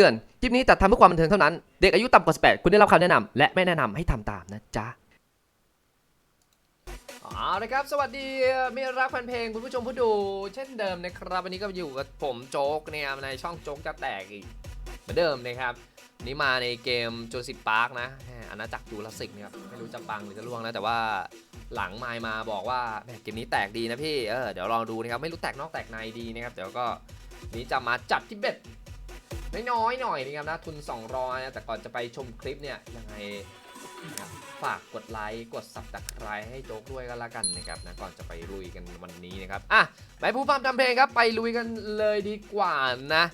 ตือน คลิปนี้จัดทำเพื่อความบันเทิงเท่านั้น เด็กอายุต่ำกว่า 18 คุณได้รับคำแนะนำและไม่แนะนำให้ทำตามนะจ๊ะเอาละครับ สวัสดีมิตรรักแฟนเพลงคุณผู้ชมผู้ดูเช่นเดิมนะครับ วันนี้ก็อยู่กับผมโจ๊กเนี่ยในช่องโจ๊กจะแตกอีกเหมือนเดิมนะครับ นี้มาในเกมจูสิปพาร์กนะแอาณาจักรจูราสสิกนะครับไม่รู้จะปังหรือจะล่วงนะ แต่ว่าหลังไมค์มาบอกว่าแหมเกมนี้แตกดีนะพี่เออเดี๋ยวลองดูนะครับ ไม่รู้แตกนอกแตกในดีนะครับเดี๋ยวก็นนี้จะมาจัดที่เบ็ด น้อยๆหน่อยนะครับนะทุน 200นะแต่ก่อนจะไปชมคลิปเนี่ยยังไงฝากกดไลค์กดสับตะไคร้ให้โจ๊กด้วยก็แล้วกันนะครับนะก่อนจะไปลุยกันวันนี้นะครับอะไปผู้ฟังทำเพลงครับไปลุยกันเลยดีกว่านะ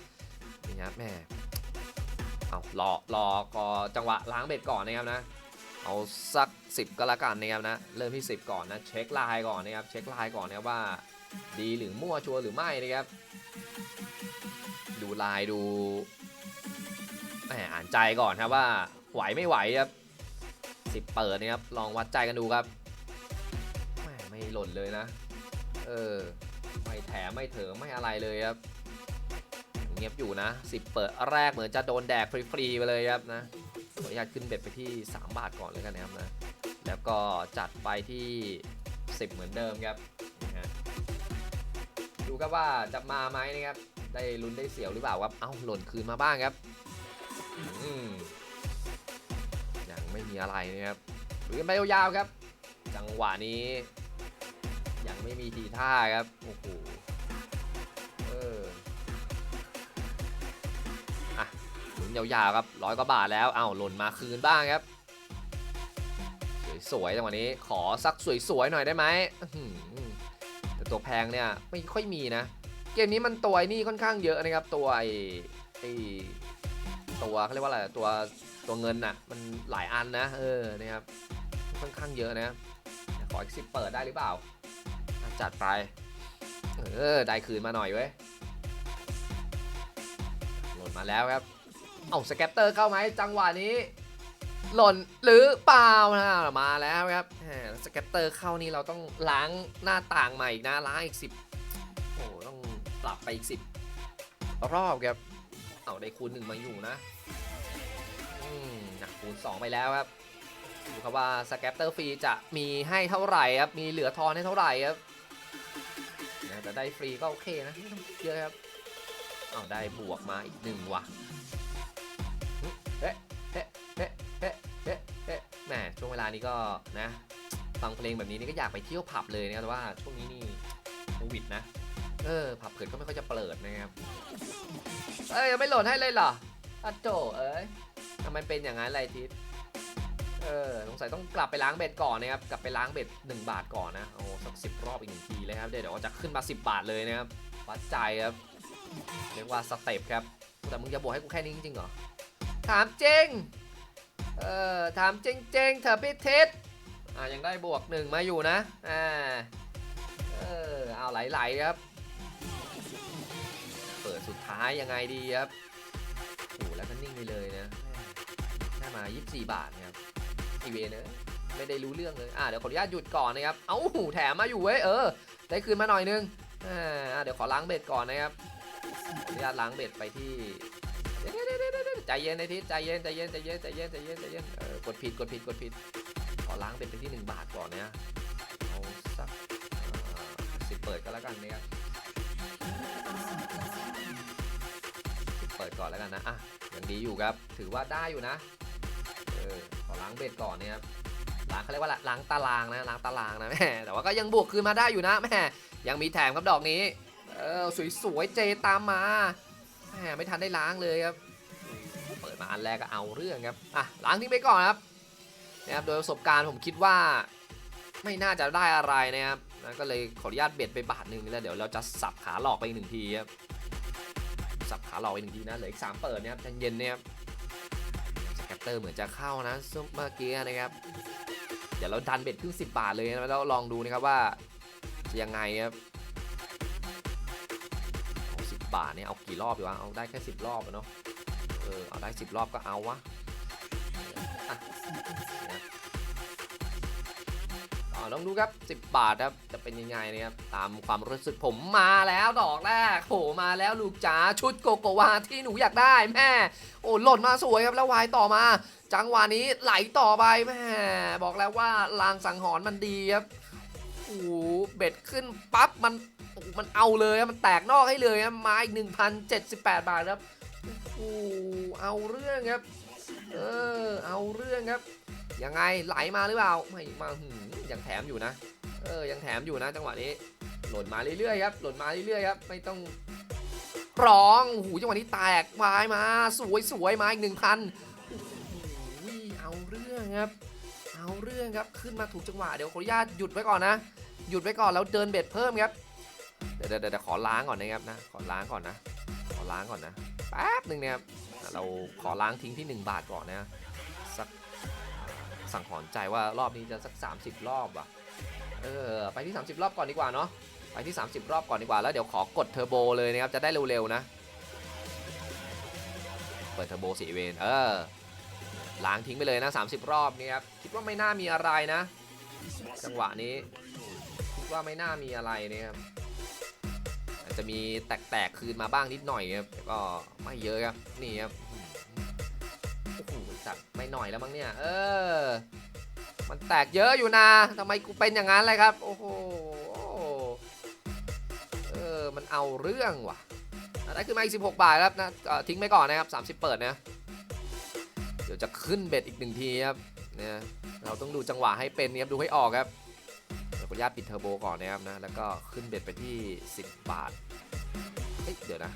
นี่ครับแม่เอารอรอก็จังหวะล้างเบ็ดก่อนนะครับนะเอาสัก 10 ก็แล้วกันนะครับนะเริ่มที่ 10 ก่อนนะเช็คลน์ก่อนนะครับเช็คลน์ก่อนนะว่า ดีหรือมั่วชัวร์หรือไม่นะครับ ดูลายดูแหมอ่านใจก่อนครับว่าไหวไม่ไหวครับสิบเปิดนะครับลองวัดใจกันดูครับแหมไม่หล่นเลยนะ เออไม่แถมไม่เถิมไม่อะไรเลยครับเงียบอยู่นะสิบเปิดแรกเหมือนจะโดนแดกฟรีๆไปเลยครับนะขออนุญาตขึ้นเบ็ดไปที่ 3 บาทก่อนเลยกันนะครับนะแล้วก็จัดไปที่ 10 เหมือนเดิมครับนะฮะดูครับว่าจะมาไหมนะครับ ได้ลุ้นได้เสียวหรือเปล่าครับ เอ้าหล่นคืนมาบ้างครับยังไม่มีอะไรนะครับลุยกันไปยาวๆครับ จังหวะนี้ ยังไม่มีทีท่าครับโอ้โหเอออะลุ้นยาวๆครับร้อยกว่าบาทแล้วเอ้าหล่นมาคืนบ้างครับสวยๆจังหวะนี้ขอสักสวยๆหน่อยได้ไหมแต่ตัวแพงเนี่ยไม่ค่อยมีนะ เกมนี้มันตัวไอ้นี่ค่อนข้างเยอะนะครับ ตัวไอ้ไอ้ตัวเขาเรียกว่าอะไรตัวตัวเงินน่ะ มันหลายอันนะ เออนะครับค่อนข้างเยอะนะ ขออีกสิบเปิดได้หรือเปล่า จัดไป เออ ได้คืนมาหน่อยเว้ยหล่นมาแล้วครับ เอาสแกปเตอร์เข้าไหมจังหวะนี้ หล่นหรือเปล่านะมาแล้วครับแหมสแกปเตอร์เข้านี่เราต้องล้างหน้าต่างใหม่อีกนะล้างอีกสิบ ต้องปรับไปอีกสิบรอบครับเอาได้คูณหนึ่งมาอยู่นะอืมนะคูณสองไปแล้วครับดูครับว่าสแกปเตอร์ฟรีจะมีให้เท่าไหร่ครับมีเหลือทอนให้เท่าไหร่ครับนะแต่ได้ฟรีก็โอเคนะไม่ต้องคิดเยอะครับเอาได้บวกมาอีกหนึ่งว่ะเฮ้เฮ้เฮ้เฮ้เฮ้เฮ้แหมช่วงเวลานี้ก็นะฟังเพลงแบบนี้นี่ก็อยากไปเที่ยวผับเลยนะครับแต่ว่าช่วงนี้นี่โควิดนะ เออ ผับเผินก็ไม่ค่อยจะเปิดนะครับ เอ้ยยังไม่โหลดให้เลยเหรออะโจเอ้ยทำไมเป็นอย่างนั้นไรทิศเออสงสัยต้องกลับไปล้างเบ็ดก่อนนะครับ กลับไปล้างเบ็ด1 บาทก่อนนะ โอ้สักสิบรอบอีกหนึ่งทีเลยครับ เดี๋ยวเดี๋ยวจะขึ้นมา 10 บาทเลยนะครับ วัดใจครับ เรียกว่าสเต็ปครับ แต่มึงจะบวกให้กูแค่นี้จริงๆเหรอ ถามจริงเออถามจริงเถอพี่ทิศอ่ายังได้บวกหนึ่งมาอยู่นะ อ่า เออ เอาไหลๆครับ สุดท้ายยังไงดีครับโอ้แล้วก็นิ่งไปเลยนะได้มา 24 บาทนะครับอีเวนเนอะไม่ได้รู้เรื่องเลย อ่าเดี๋ยวขออนุญาตหยุดก่อนนะครับ เอ้าหูแถมมาอยู่เว้ย เออ ได้คืนมาหน่อยนึง อ่า เดี๋ยวขอล้างเบ็ดก่อนนะครับ ขออนุญาตล้างเบ็ดไปที่เดี๋ยวเยวเดี๋ยวเดี๋ยวใจเย็นในทิศใจเย็นใจเย็นใจเย็นใจเย็นใจเย็นใจเย็น เออกดผิดกดผิดกดผิด ขอล้างเบ็ดไปที่ 1 บาทก่อนนะเอาสักสิบเปิดก็แล้วกันนะครับ ก่อนแล้วกันนะอะยังดีอยู่ครับ ถือว่าได้อยู่นะเออขอล้างเบ็ดก่อนนะครับล้างเขาเรียกว่าล้างตารางนะล้างตารางนะแม่แต่ว่าก็ยังบวกคืนมาได้อยู่นะแม่ยังมีแถมครับดอกนี้เออสวยๆเจตามมาแม่ไม่ทันได้ล้างเลยครับเปิดมาอันแรกก็เอาเรื่องครับอะล้างทิ้งไปก่อนครับนะครับโดยประสบการณ์ผมคิดว่าไม่น่าจะได้อะไรนะครับก็เลยขออนุญาตเบ็ดไปบาทหนึ่งแล้วเดี๋ยวเราจะสับขาหลอกไปอีกหนึ่งทีครับ สับขาหลอกไปหนึ่งทีนะเหลืออีกสามเปิดนะครับใจเย็นเนะครับสแกปเตอร์เหมือนจะเข้านะซุปเมื่อกี้นะครับ เดี๋ยวเราดันเบ็ดครึ่งสิบบาทเลยนะแล้วลองดูนะครับว่าจะยังไงครับเอาสิบบาทเนี่ยเอากี่รอบดีวะเอาได้แค่สิบรอบเนาะเออเอาได้สิบรอบก็เอาวะ ลองดูครับ 10 บาทครับ จะเป็นยังไงนะครับ ตามความรู้สึกผมมาแล้วดอกแรกโหมาแล้วลูกจ๋าชุดโกโกวาที่หนูอยากได้แม่ โอ้หล่นมาสวยครับแล้ววายต่อมา จังหวะนี้ไหลต่อไปแม่บอกแล้วว่าลางสังหรณ์มันดีครับโอ้หเบ็ดขึ้นปั๊บมันมันเอาเลยครับมันแตกนอกให้เลยครับมาอีก 1,078 บาทครับโอ้เอาเรื่องครับ เออเอาเรื่องครับ ยังไงไหลมาหรือเปล่าไม่มาหืมยังแถมอยู่นะ เออยังแถมอยู่นะ จังหวะนี้หล่นมาเรื่อยๆครับหล่นมาเรื่อยๆครับไม่ต้องร้องโอ้โหจังหวะนี้แตกวายมา สวยสวยมาอีกหนึ่งพันโอ้โหเอาเรื่องครับ เอาเรื่องครับขึ้นมาถูกจังหวะเดี๋ยวขออนุญาตหยุดไว้ก่อนนะ หยุดไว้ก่อนแล้วเดินเบ็ดเพิ่มครับเดี๋ยวเดี๋ยวเดี๋ยวขอล้างก่อนนะครับนะขอล้างก่อนนะ ขอล้างก่อนนะแป๊บหนึ่งนะครับเราขอล้างทิ้งที่ 1 บาทก่อนนะ สั่งหอนใจว่ารอบนี้จะสัก 30 รอบว่ะ เออ ไปที่ 30 รอบก่อนดีกว่าเนาะ ไปที่ 30 รอบก่อนดีกว่า แล้วเดี๋ยวขอกดเทอร์โบเลยนะครับ จะได้เร็วๆนะ เปิดเทอร์โบสีเวน เออ ล้างทิ้งไปเลยนะ 30 รอบนี่ครับ คิดว่าไม่น่ามีอะไรนะ จังหวะนี้ คิดว่าไม่น่ามีอะไรนะครับจจะมีแตกๆคืนมาบ้างนิดหน่อยครับแต่ก็ไม่เยอะครับ นี่ครับ โอ้โหสัตว์ไม่หน่อยแล้วมั้งเนี่ย เออ มันแตกเยอะอยู่นะทำไมกูเป็นอย่างนั้นเลยครับ โอ้โห เออ มันเอาเรื่องว่ะอะ ได้ขึ้นมาอีก 16 บาทครับนะทิ้งไปก่อนนะครับ 30 เปิดนะ เดี๋ยวจะขึ้นเบ็ดอีกหนึ่งทีครับเนี่ยเราต้องดูจังหวะให้เป็นนะครับ ดูให้ออกครับขออนุญาตปิดเทอร์โบก่อนนะครับนะ แล้วก็ขึ้นเบ็ดไปที่ 10 บาทเอ้ยเดี๋ยวนะ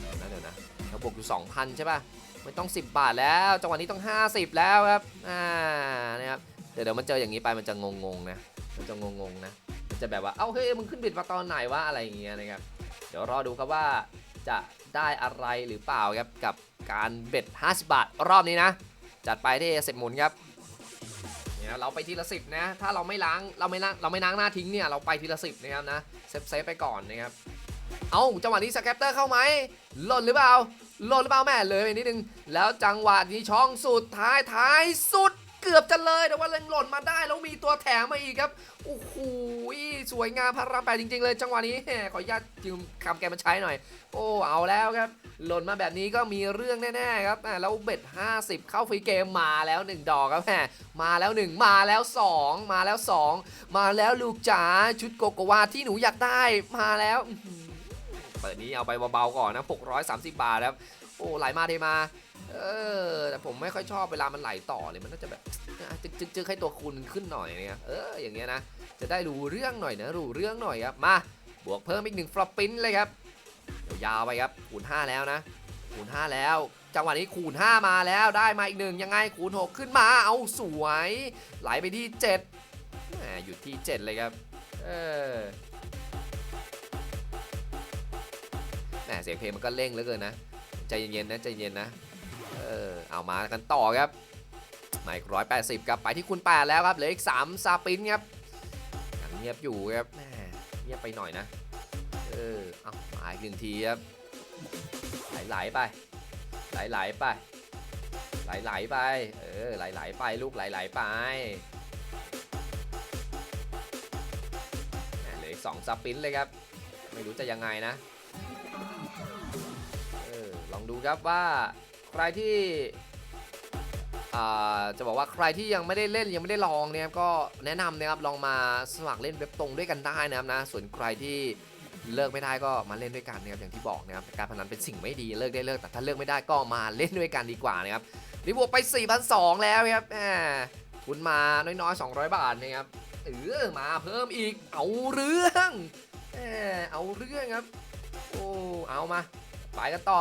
เดี๋ยวนะเดี๋ยวนะเราบวกอยู่ 2,000 ใช่ป่ะ ไม่ต้อง 10 บาทแล้วจังหวะนี้ต้อง 50 แล้วครับอ่านะครับเดี๋ยวเดี๋ยวมันเจออย่างนี้ไปมันจะงงๆนะมันจะงงๆนะมันจะแบบว่าเอ้าเฮ้ยมึงขึ้นบ็ดมาตอนไหนวะอะไรอย่างเงี้ยนะครับเดี๋ยวรอดูครับว่าจะได้อะไรหรือเปล่าครับกับการเบ็ด 50 บาท รอบนี้นะ จัดไปที่เสร็จหมุนครับเนี่ยเราไปทีละสิบนะถ้าเราไม่ล้างเราไม่ล้างเราไม่ล้างหน้าทิ้งเนี่ยเราไปทีละสิบนะครับนะเซฟเซฟไปก่อนนะครับเอาจังหวะนี้สแคปเตอร์เข้าไหมหล่นหรือเปล่า หล่นหรือเปล่าแม่เลยไปนิดนึง แล้วจังหวะนี้ช่องสุดท้ายท้ายสุดเกือบจะเลยแต่ว่าเล่นหล่นมาได้แล้วมีตัวแถมมาอีกครับโอ้โหสวยงามพระรามแปดจริง ๆ เลย จังหวะนี้ขออนุญาตยืมคำแกมาใช้หน่อย โอ้เอาแล้วครับ หล่นมาแบบนี้ก็มีเรื่องแน่ๆครับแหมแล้วเบ็ด 50 เข้าฟรีเกมมาแล้ว 1 ดอกครับแหมมาแล้ว 1 มาแล้ว 2 มาแล้ว 2 มาแล้วลูกจ๋าชุดโกโกวาที่หนูอยากได้มาแล้ว เปิดนี้เอาไปเบาๆก่อนนะ 630 บาทครับโอ้ไหลมาเทมา เออ แต่ผมไม่ค่อยชอบเวลามันไหลต่อเลยมันน่าจะแบบจึ๊กจึ๊กให้ตัวคูณขึ้นหน่อยเนี่ยเอออย่างเงี้ยนะจะได้รู้เรื่องหน่อยนะรู้เรื่องหน่อยครับมาบวกเพิ่มอีกหนึ่งฟลอปปิ้นเลยครับยาวไปครับคูณ5แล้วนะคูณ5แล้วจังหวะนี้คูณ 5 มาแล้วได้มาอีกหนึ่งยังไงคูณ 6 ขึ้นมาเอาสวย ไหลไปที่7แหมหยุดที่ 7 เลยครับ เออ แหมเสียงเพลงมันก็เร่งเหลือเกินนะใจเย็นๆนะใจเย็นนะเออเอามากันต่อครับหมายร้อยแปดสิบครับไปที่คูณ8แล้วครับเหลืออีก3ซาปินครับยังเงียบอยู่ครับแหมเงียบไปหน่อยนะเออเอามาอีกหนึ่งทีครับไหลๆไปไหลๆไปไหลๆไป เออไหลๆไปลูกไหลๆไปแม่เหลืออีกสองสปินเลยครับ ไม่รู้จะยังไงนะ ดูครับว่าใครที่จะบอกว่าใครที่ยังไม่ได้เล่นยังไม่ได้ลองเนี่ยก็แนะนำนะครับลองมาสมัครเล่นเว็บตรงด้วยกันได้นะครับนะส่วนใครที่เลิกไม่ได้ก็มาเล่นด้วยกันนะครับอย่างที่บอกนะครับการพนันเป็นสิ่งไม่ดีเลิกได้เลิกแต่ถ้าเลิกไม่ได้ก็มาเล่นด้วยกันดีกว่านะครับรีบวกไป 4,200 แล้วครับแหมคุณมาน้อยๆ 200 บาทนะครับเออมาเพิ่มอีกเอาเรื่องแหมเอาเรื่องครับโอ้เอามาไปกันต่อ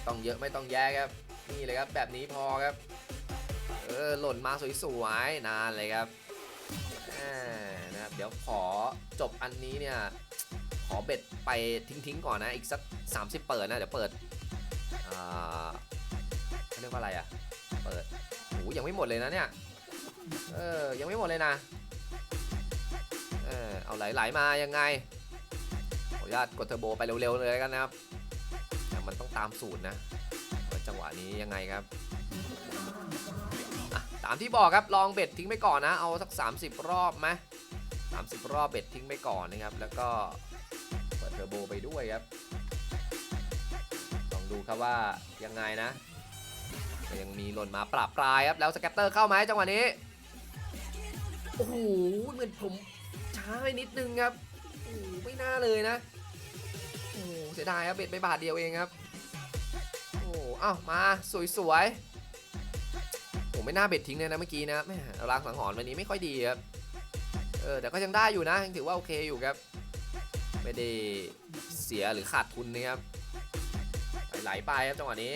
ไม่ต้องเยอะไม่ต้องแย่ครับ นี่เลยครับแบบนี้พอครับ เออหล่นมาสวยๆนานเลยครับนะครับเดี๋ยวขอจบอันนี้เนี่ย ขอเบ็ดไปทิ้งๆก่อนนะ อีกสัก 30 เปิดนะ เดี๋ยวเปิดอ่าเรียกว่าอะไรอะ เปิดโอ้ยังไม่หมดเลยนะเนี่ย เออ ยังไม่หมดเลยนะ เออ เอาไหลๆมายังไงขออนุญาตกดเทอร์โบไปเร็วๆเลยกันนะครับ ตามสูตรนะจังหวะนี้ยังไงครับตามที่บอกครับลองเบ็ดทิ้งไปก่อนนะ เอาสัก 30 รอบไหม30รอบเบ็ดทิ้งไปก่อนนะครับ แล้วก็เปิดเทอร์โบไปด้วยครับลองดูครับว่ายังไงนะยังมีหล่นมาปรับปลายครับแล้วสแกตเตอร์เข้าไหมจังหวะนี้โอ้โหเหมือนผมช้าไปนิดนึงครับโอ้ไม่น่าเลยนะโอ้เสียดายครับเบ็ดไปบาทเดียวเองครับ โอ้โหอ้ามาสวยๆผมไม่น่าเบ็ดทิ้งเลยนะเมื่อกี้นะแม่รางสังหรณ์วันนี้ไม่ค่อยดีครับเออแต่ก็ยังได้อยู่นะยังถือว่าโอเคอยู่ครับ ไม่ได้เสียหรือขาดทุนนะครับไหลไปครับจังหวะนี้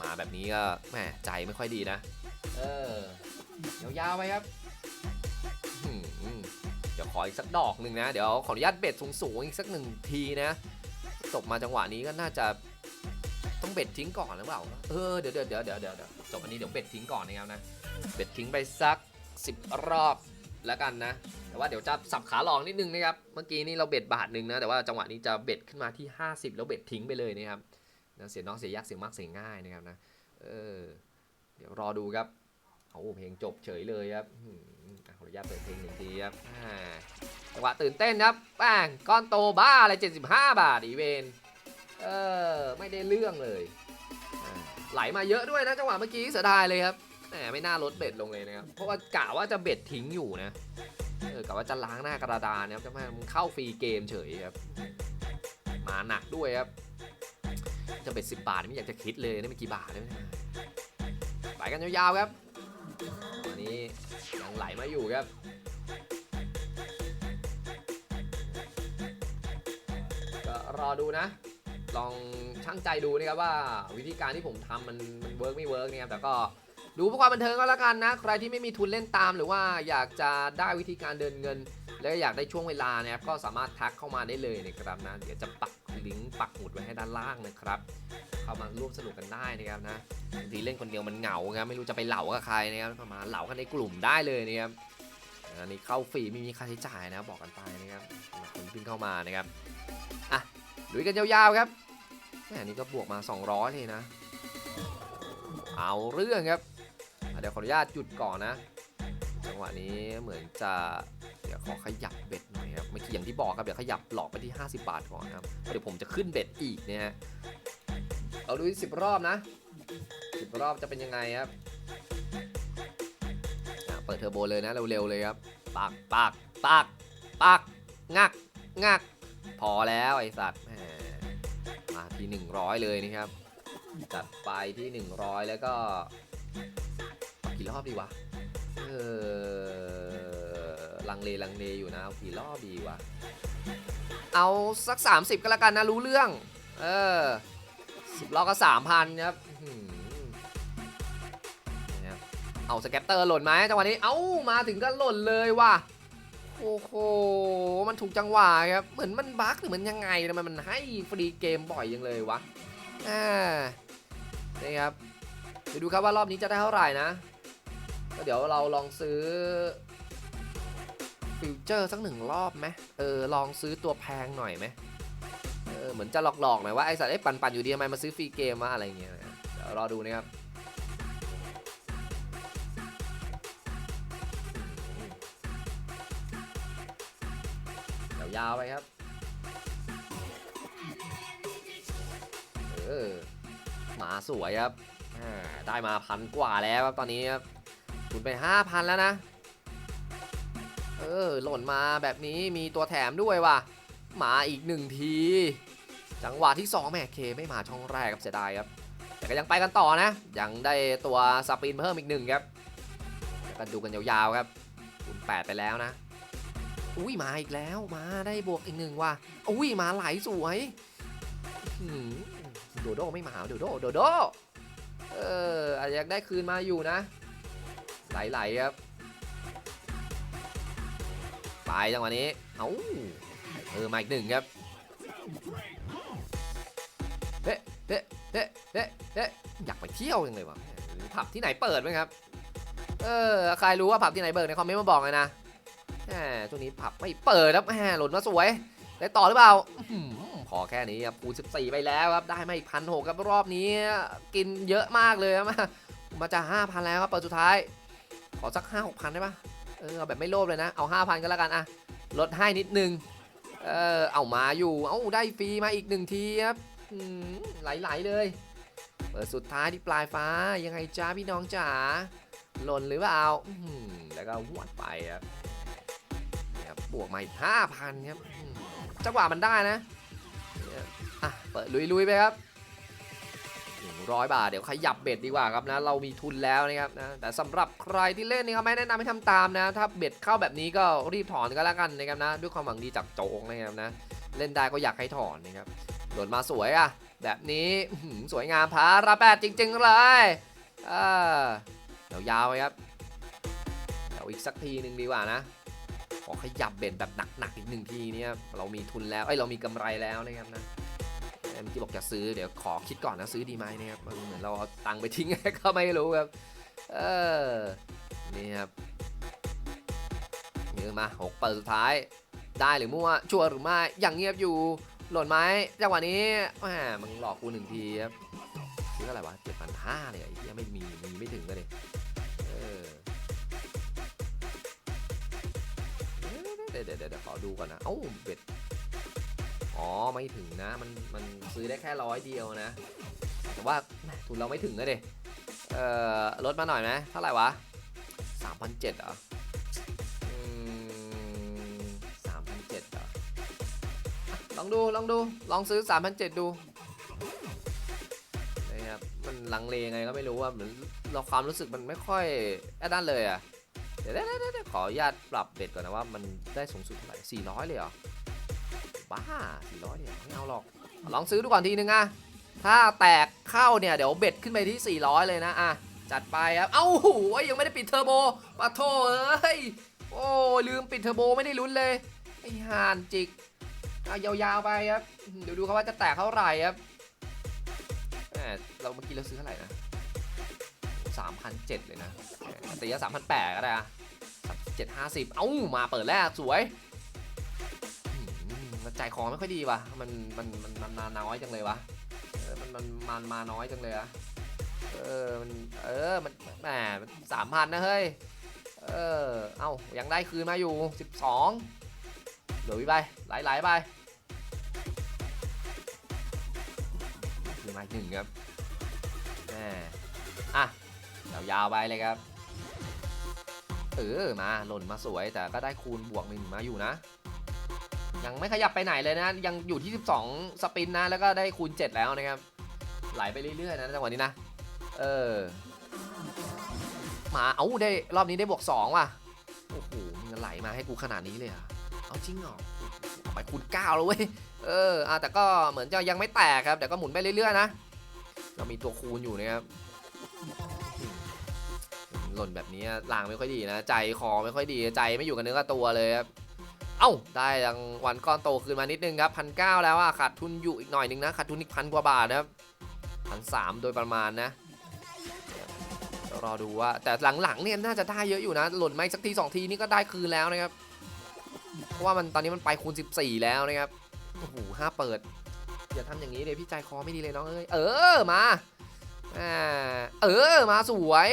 มาแบบนี้ก็แหมใจไม่ค่อยดีนะ เออยาวๆไปครับ ขออีกสักดอกหนึ่งนะ เดี๋ยวขออนุญาตเบ็ดสูงๆอีกสักหนึ่งทีนะตกมาจังหวะนี้ก็น่าจะต้องเบ็ดทิ้งก่อนหรือเปล่า เออเดี๋ยวเดี๋ยวเดี๋ยวเดี๋ยวเดี๋ยวจบอันนี้เดี๋ยวเบ็ดทิ้งก่อนนะครับนะ เบ็ดทิ้งไปสัก 10 รอบแล้วกันนะ แต่ว่าเดี๋ยวจะสับขาหลอกนิดนึงนะครับ เมื่อกี้นี่เราเบ็ดบาทหนึ่งนะ แต่ว่าจังหวะนี้จะเบ็ดขึ้นมาที่ 50 แล้วเบ็ดทิ้งไปเลยนะครับนะเสียน้องเสียยากเสียมากเสียง่ายนะครับนะ เออ เดี๋ยวรอดูครับโอ้เพลงจบเฉยเลยครับ ขออนุญาตเปิดเพลงหนึ่งทีครับจังหวะตื่นเต้นครับแป้งก้อนโตบ้าอะไร 75 บาทอีเวนเออไม่ได้เรื่องเลย ไหลมาเยอะด้วยนะจังหวะเมื่อกี้เสียดายเลยครับแหมไม่น่าลดเบ็ดลงเลยนะครับ เพราะว่ากะว่าจะเบ็ดทิ้งอยู่นะเออกะว่าจะล้างหน้ากระดานนะครับจะมามึงเข้าฟรีเกมเฉยครับ มาหนักด้วยครับ จะเบ็ดสิบบาทไม่อยากจะคิดเลยนี่มันกี่บาทเนี่ยไปกันยาวๆครับ วันนี้ยังไหลมาอยู่ครับก็รอดูนะ ลองช่างใจดูนะครับว่าวิธีการที่ผมทำมันมันเวิร์กไม่เวิร์กเนี่ยแต่ก็ดูเพื่อความบันเทิงก็แล้วกันนะ ใครที่ไม่มีทุนเล่นตาม หรือว่าอยากจะได้วิธีการเดินเงิน แล้วอยากได้ช่วงเวลานะครับก็สามารถทักเข้ามาได้เลยนะครับนะเดี๋ยวจะปักลิงก์ปักหมุดไว้ให้ด้านล่างนะครับ เข้ามาร่วมสนุกกันได้นะครับนะบางทีเล่นคนเดียวมันเหงาครับไม่รู้จะไปเหล่ากับใครนะครับก็มาเหล่ากันในกลุ่มได้เลยนะครับอันนี้เข้าฟรีไม่มีค่าใช้จ่ายนะบอกกันไปนะครับคนเพิ่งเข้ามานะครับอะลุยกันยาวๆครับแม่อันนี้ก็บวกมา 200เลยนะ เอาเรื่องครับเดี๋ยวขออนุญาตหยุดก่อนนะจังหวะนี้เหมือนจะเดี๋ยวขอขยับเบ็ดหน่อยครับเมื่อกี้อย่างที่บอกครับเดี๋ยวขยับหลอกไปที่ 50 บาทก่อนนะครับเดี๋ยวผมจะขึ้นเบ็ดอีกเนี่ย เอาดูสิบรอบนะสิบรอบจะเป็นยังไงครับเปิดเทอร์โบเลยนะเร็วๆเลยครับปักปักปักปักงักงัก พอแล้วไอสัตว์มาที่ 100 เลยนะครับจัดไปที่ 100 แล้วก็กี่รอบดีวะเออลังเลลังเลอยู่นะเอากี่รอบดีวะเอาสัก 30 ก็แล้วกันนะรู้เรื่อง เออ สิบรอบก็สามพันครับอื้อหือนะครับเอาสแกตเตอร์หล่นไหมจังหวะนี้ เอ้ามาถึงก็หล่นเลยว่ะ โอ้โห มันถูกจังหวะครับ เหมือนมันบั๊กหรือมันยังไงทำไมมันให้ฟรีเกมบ่อยยังเลยวะอ่านี่ครับเดี๋ยวดูครับว่ารอบนี้จะได้เท่าไหร่นะ ก็เดี๋ยวเราลองซื้อฟิวเจอร์สักหนึ่งรอบไหมเออ ลองซื้อตัวแพงหน่อยไหม เหมือนจะหลอกๆหน่อยว่าไอสัตว์ไอปันปันๆอยู่ดีทำไมมาซื้อฟรีเกมมาอะไรเงี้ยเดี๋ยวรอดูนะครับเดี๋ยวยาวไปครับ เออ หมาสวยครับ ได้มาพันกว่าแล้วครับตอนนี้ครับทุนไป5,000แล้วนะ เออ หล่นมาแบบนี้มีตัวแถมด้วยว่ะ หมาอีกหนึ่งที จังหวะที่2แม่เคไม่มาช่องแรกครับเสียดายครับ แต่ก็ยังไปกันต่อนะ ยังได้ตัวสปินเพิ่มอีกหนึ่งครับแล้วกันดูกันยาวๆครับทุน8ไปแล้วนะ อุ้ยมาอีกแล้วมาได้บวกอีกหนึ่งว่ะอุ้ยมาไหลสวยโดโดไม่มาโดโดโดโดเอออาจจะอยากได้คืนมาอยู่นะ ไหลๆครับ ไปจังหวะนี้ เอ้าเออมาอีกหนึ่งครับ เฮ้เฮ้เฮ้เฮ้อยากไปเที่ยวยังเลยวะผับที่ไหนเปิดไหมครับ เออ ใครรู้ว่าผับที่ไหนเปิดในคอมเมนต์มาบอกเลยนะแหมช่วงนี้ผับไม่เปิดครับแหมหล่นมาสวย ได้ต่อหรือเปล่าพอแค่นี้ครับคูณ14ไปแล้วครับ ได้มาอีกพันหกครับรอบนี้ กินเยอะมากเลยมามาจะ5,000แล้วครับเปิดสุดท้าย ขอสัก5 6 0 0ได้ปะเออเอาแบบไม่โลภเลยนะ เอา5,000ก็แล้วกันอะลดให้นิดนึง เออเอามาอยู่ เอาได้ฟรีมาอีกหนึ่งทีครับ ไหลๆเลย เปิดสุดท้ายที่ปลายฟ้ายังไงจ้าพี่น้องจ๋าหล่นหรือเปล่าแล้วก็หวดไปครับครับบวกมาอีกห้าพันครับจังหวะมันได้นะเนี่ยอะเปิดลุยๆไปครับหนึ่งร้อยบาท เดี๋ยวขยับเบ็ดดีกว่าครับนะ เรามีทุนแล้วนะครับนะ แต่สำหรับใครที่เล่นนี่ก็ไม่แนะนำให้ทำตามนะ ถ้าเบ็ดเข้าแบบนี้ก็รีบถอนก็แล้วกันนะครับนะ ด้วยความหวังดีจากโจงนะครับนะ เล่นได้ก็อยากให้ถอนนะครับ โดนมาสวยอะแบบนี้สวยงามพาราแปดจริง ๆ เลยอ่าเดี๋ยวยาวไปครับเดี๋ยวอีกสักทีหนึ่งดีกว่านะขอขยับเบ็ดแบบหนักๆอีกหนึ่งทีเนี่ยเรามีทุนแล้วเอ้ยเรามีกำไรแล้วนะครับนะเมื่อกี้บอกจะซื้อเดี๋ยวขอคิดก่อนนะซื้อดีไหมนะครับเหมือนเราเอาตังค์ไปทิ้งก็ไม่รู้ครับเออนี่ครับนี่มาหกเปิดสุดท้ายได้หรือมั่วชัวร์หรือไม่ยังเงียบอยู่ หล่นไหมจังหวะนี้แหมมึงหลอกกูหนึ่งทีครับซื้ออะไรวะเจ็ดพันห้าเนี่ยไอ้เหี้ยไม่มีมีไม่ถึงเลยเออเดี๋ยวเดี๋ยวเดี๋ยวเดี๋ยวขอดูก่อนนะ เอ้าเบ็ดอ๋อไม่ถึงนะ มันมันซื้อได้แค่ร้อยเดียวนะ แต่ว่าทุนเราไม่ถึงนะเด็เอ่อลดมาหน่อยไหมเท่าไหร่วะสามพันเจ็ดเหรอ ลองดูลองดูลองซื้อ 3,700 ดูนะครับมันลังเลยังไงก็ไม่รู้ว่าเหมือนเราความรู้สึกมันไม่ค่อยแอดด้านเลยอะเดี๋ยวเดี๋ยวเดี๋ยวขออนุญาตปรับเบ็ดก่อนนะว่ามันได้สูงสุดเท่าไหร่400 เลยเหรอบ้า 400เนี่ยไม่เอาหรอก ลองซื้อดูก่อนทีนึงอะถ้าแตกเข้าเนี่ยเดี๋ยวเบ็ดขึ้นไปที่ 400 เลยนะอะจัดไปครับเอ้าหูยยังไม่ได้ปิดเทอร์โบปะโถเอ้ยโอ้ลืมปิดเทอร์โบไม่ได้ลุ้นเลยไอ้ห่านจิก เอายาวๆไปครับ เดี๋ยวดูครับว่าจะแตกเท่าไหร่ครับแหมเราเมื่อกี้เราซื้อเท่าไหร่นะสามพันเจ็ดเลยนะแหมตีละสามพันแปดก็ได้อะเจ็ดห้าสิบเอ้ามาเปิดแรกสวยมันใจคอไม่ค่อยดีว่ะ มันมันมันมันมาน้อยจังเลยวะมันมันมันมาน้อยจังเลยอะเออมันเออมันแหมสามพันนะเฮ้ยเออเอ้ายังได้คืนมาอยู่สิบสองเดี๋ยวไป ไหลๆไปคือมาหนึ่งครับแหมอะยาวๆไปเลยครับ เออ มาหล่นมาสวยแต่ก็ได้คูณบวกหนึ่งมาอยู่นะ ยังไม่ขยับไปไหนเลยนะ ยังอยู่ที่ 12 สปินนะ แล้วก็ได้คูณ 7 แล้วนะครับ ไหลไปเรื่อยๆนะจังหวะนี้นะ เออ มาเอ้าได้รอบนี้ได้บวก 2 ว่ะ โอ้โหมันไหลมาให้กูขนาดนี้เลยอะเอาจริงเหรอ ไปคูณ9แล้วเว้ย เอออะแต่ก็เหมือนจะยังไม่แตกครับ แต่ก็หมุนไปเรื่อยๆนะ เรามีตัวคูณอยู่นะครับ หล่นแบบนี้ลางไม่ค่อยดีนะ ใจคอไม่ค่อยดี ใจไม่อยู่กับเนื้อกับตัวเลยครับ เอ้า ได้รางวัลก้อนโตคืนมานิดนึงครับพันเแล้วอะขาดทุนอยู่อีกหน่อยนึงนะ ขาดทุนอีกพันกว่าบาทนะครับพันสามโดยประมาณนะเดี๋ยวรอดูว่าแต่หลังๆเนี่ยน่าจะได้เยอะอยู่นะ หล่นมาอีกสักทีสองทีนี่ก็ได้คืนแล้วนะครับ เพราะว่ามันตอนนี้มันไปคูณ 14 แล้วนะครับโอ้โหห้าเปิดอย่าทำอย่างนี้เลยพี่ใจคอไม่ดีเลยน้องเอ้ยเออมาอ่าเออมาสวย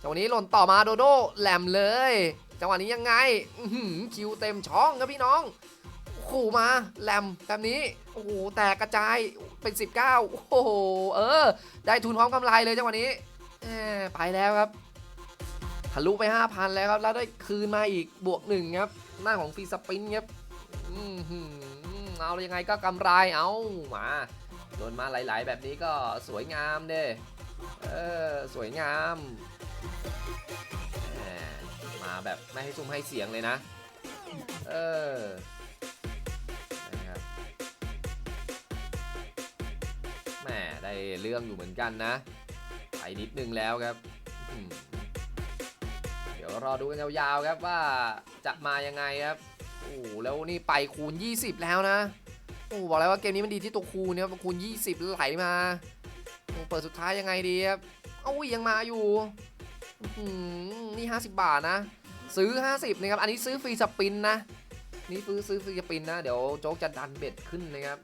จังหวะนี้หล่นต่อมาโดโดแหลมเลยจังหวะนี้ยังไงคิวเต็มช่องครับพี่น้องขู่มาแหลมแบบนี้โอ้โหแตกกระจายเป็น 19 โอ้โหเออ ได้ทุนพร้อมกำไรเลยจังหวะนี้ไปแล้วครับทะลุไป 5,000 แล้วครับ แล้วได้คืนมาอีกบวกหนึ่งครับ หน้าของฟีสปินครับอื้อหือเอายังไงก็กำไรเอามาโดนมาหลาย ๆ แบบนี้ก็สวยงามเด้เออสวยงามมาแบบไม่ให้ซุ่มให้เสียงเลยนะ เออนะครับแหมได้เรื่องอยู่เหมือนกันนะไปนิดนึงแล้วครับ ดี๋ยวรอดูกันยาวๆครับว่าจะมายังไงครับโอ้โหแล้วนี่ไปคูณ 20 แล้วนะโอ้บอกแล้วว่าเกมนี้มันดีที่ตัวคูณเนี่ยคูณ 20 ไหลมาเปิดสุดท้ายยังไงดีครับเอ้ายังมาอยู่อื้อหือนี่ 50 บาทนะ ซื้อ 50นะครับอันนี้ซื้อฟรีสปินนะนี่ซื้อซื้อฟรีสปินนะเดี๋ยวโจ๊กจะดันเบ็ดขึ้นนะครับ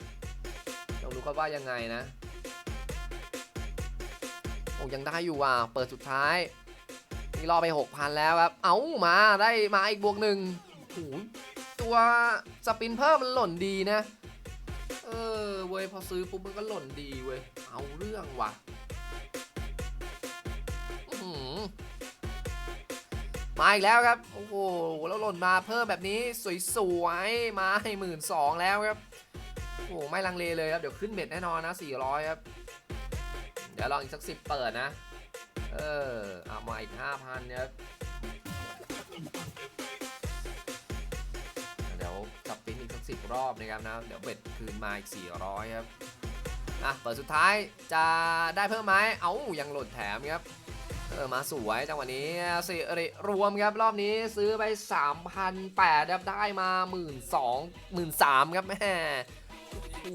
องดูครับว่ายังไงนะโอ้ยังได้อยู่ว่ะเปิดสุดท้าย นี่รอไป 6,000 แล้วครับ เอ้ามาได้มาอีกบวกหนึ่งโอ้ตัวสปินเพิ่มมันหล่นดีนะ เออเว้ยพอซื้อปุ๊บมันก็หล่นดีเว้ย เอาเรื่องว่ะมาอีกแล้วครับ โอ้โหแล้วหล่นมาเพิ่มแบบนี้สวยๆ มาให้หมื่นสองแล้วครับ โอ้โหไม่ลังเลเลยครับ เดี๋ยวขึ้นเบ็ดแน่นอนนะ 400 ครับ เดี๋ยวลองอีกสักสิบเปิดนะ เออเอามาอีก5,000เนี่ยเดี๋ยวจับปิ้นอีกสักสิบรอบนะครับนะ เดี๋ยวเบ็ดคืนมาอีก400ครับ อะเปิดสุดท้ายจะได้เพิ่มไหมเอ้ายังหล่นแถมครับ เออมาสวยจังหวะนี้สิริรวมครับรอบนี้ซื้อไป 3,800ครับได้มา 1 2 0 0 0 13,000ครับแม่โอ้โห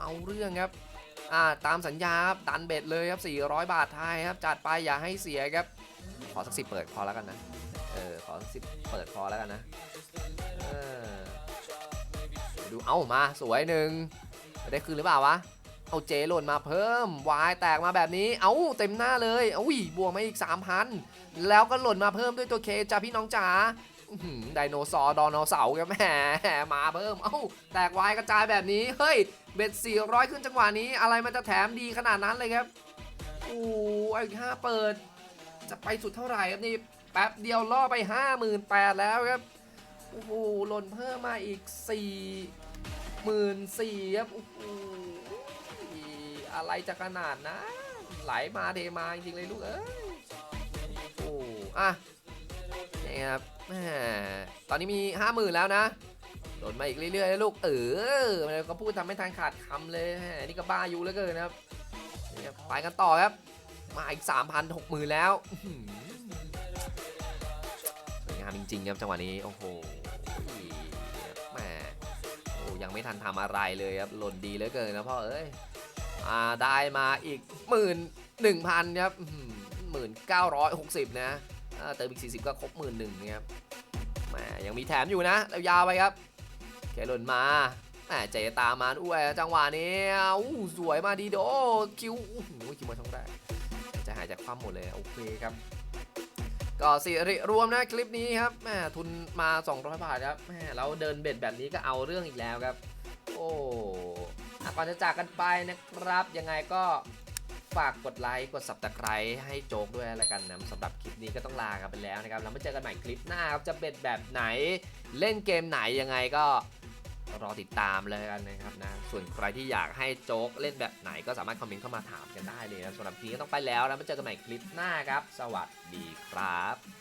เอาเรื่องครับ อ่าตามสัญญาครับดันเบ็ดเลยครับ 400 บาทไทยครับจัดไปอย่าให้เสียครับ ขอสักสิบเปิดพอแล้วกันนะเออขอสักสิบเปิดพอแล้วกันนะเออดูเอ้ามาสวยหนึ่งได้คืนหรือเปล่าวะเอาเจหล่นมาเพิ่มวายแตกมาแบบนี้ เอ้าเต็มหน้าเลยเอ้ยบวกมาอีก 3,000 แล้วก็หล่นมาเพิ่มด้วยตัวเคจ้าพี่น้องจ๋า ไดโนเสาร์ดอนเสาร์ครับแหมมาเพิ่ม เอ้า แตกวายกระจายแบบนี้ เฮ้ย เบ็ด 400 ขึ้นจังหวะนี้ อะไรมันจะแถมดีขนาดนั้นเลยครับ โอ้อีกห้าเปิด จะไปสุดเท่าไหร่ครับนี่ แป๊บเดียวล่อไป 58,000แล้วครับ โอ้โห หล่นเพิ่มมาอีก4หมื่นสี่ครับโอ้โหอะไรจะขนาดนะ ไหลมาเทมาจริงๆเลยลูกเอ้ย ครับตอนนี้มี50,000แล้วนะหล่นมาอีกเรื่อยๆนะลูกเออมันก็พูดทำไม่ทันขาดคำเลยนี่ก็บ้าอยู่เลือเกินนะครับไปกันต่อครับ มาอีก3,000 60,000แล้วอื้อหือสวยงามจริงๆครับจังหวะนี้โอ้โหแหมโอ้ยังไม่ทันทำอะไรเลยครับหล่นดีเหลือเกินนะพ่อเอ้ยอ่าได้มาอีกหมื่นหนึ่งพันครับหมื่นเก้าร้อยหกสิบนะ เติมอีกสี่สิบก็ครบหมื่นหนึ่งนะครับแหมยังมีแถมอยู่นะแล้วยาวไปครับแกหล่นมาแหมเจตามมาด้วยจังหวะนี้อู้สวยมาดีโดคิวอู้หูคิวมาช่องแรกจะหายจากความหมดเลยโอเคครับก็สิริรวมนะคลิปนี้ครับแหมทุนมา 200 บาทครับแหมแล้วเดินเบ็ดแบบนี้ก็เอาเรื่องอีกแล้วครับ โอ้อะก่อนจะจากกันไปนะครับ ยังไงก็ ฝากกดไลค์กด subscribe ให้โจ๊กด้วยแล้วกันนะสำหรับคลิปนี้ก็ต้องลากันไปแล้วนะครับแล้วมาเจอกันใหม่คลิปหน้าครับจะเบ็ดแบบไหนเล่นเกมไหนยังไงก็รอติดตามเลยกันนะครับนะส่วนใครที่อยากให้โจ๊กเล่นแบบไหนก็สามารถคอมเมนต์เข้ามาถามกันได้เลยนะสำหรับคลิปนี้ก็ต้องไปแล้วนะมาเจอกันใหม่คลิปหน้าครับ สวัสดีครับ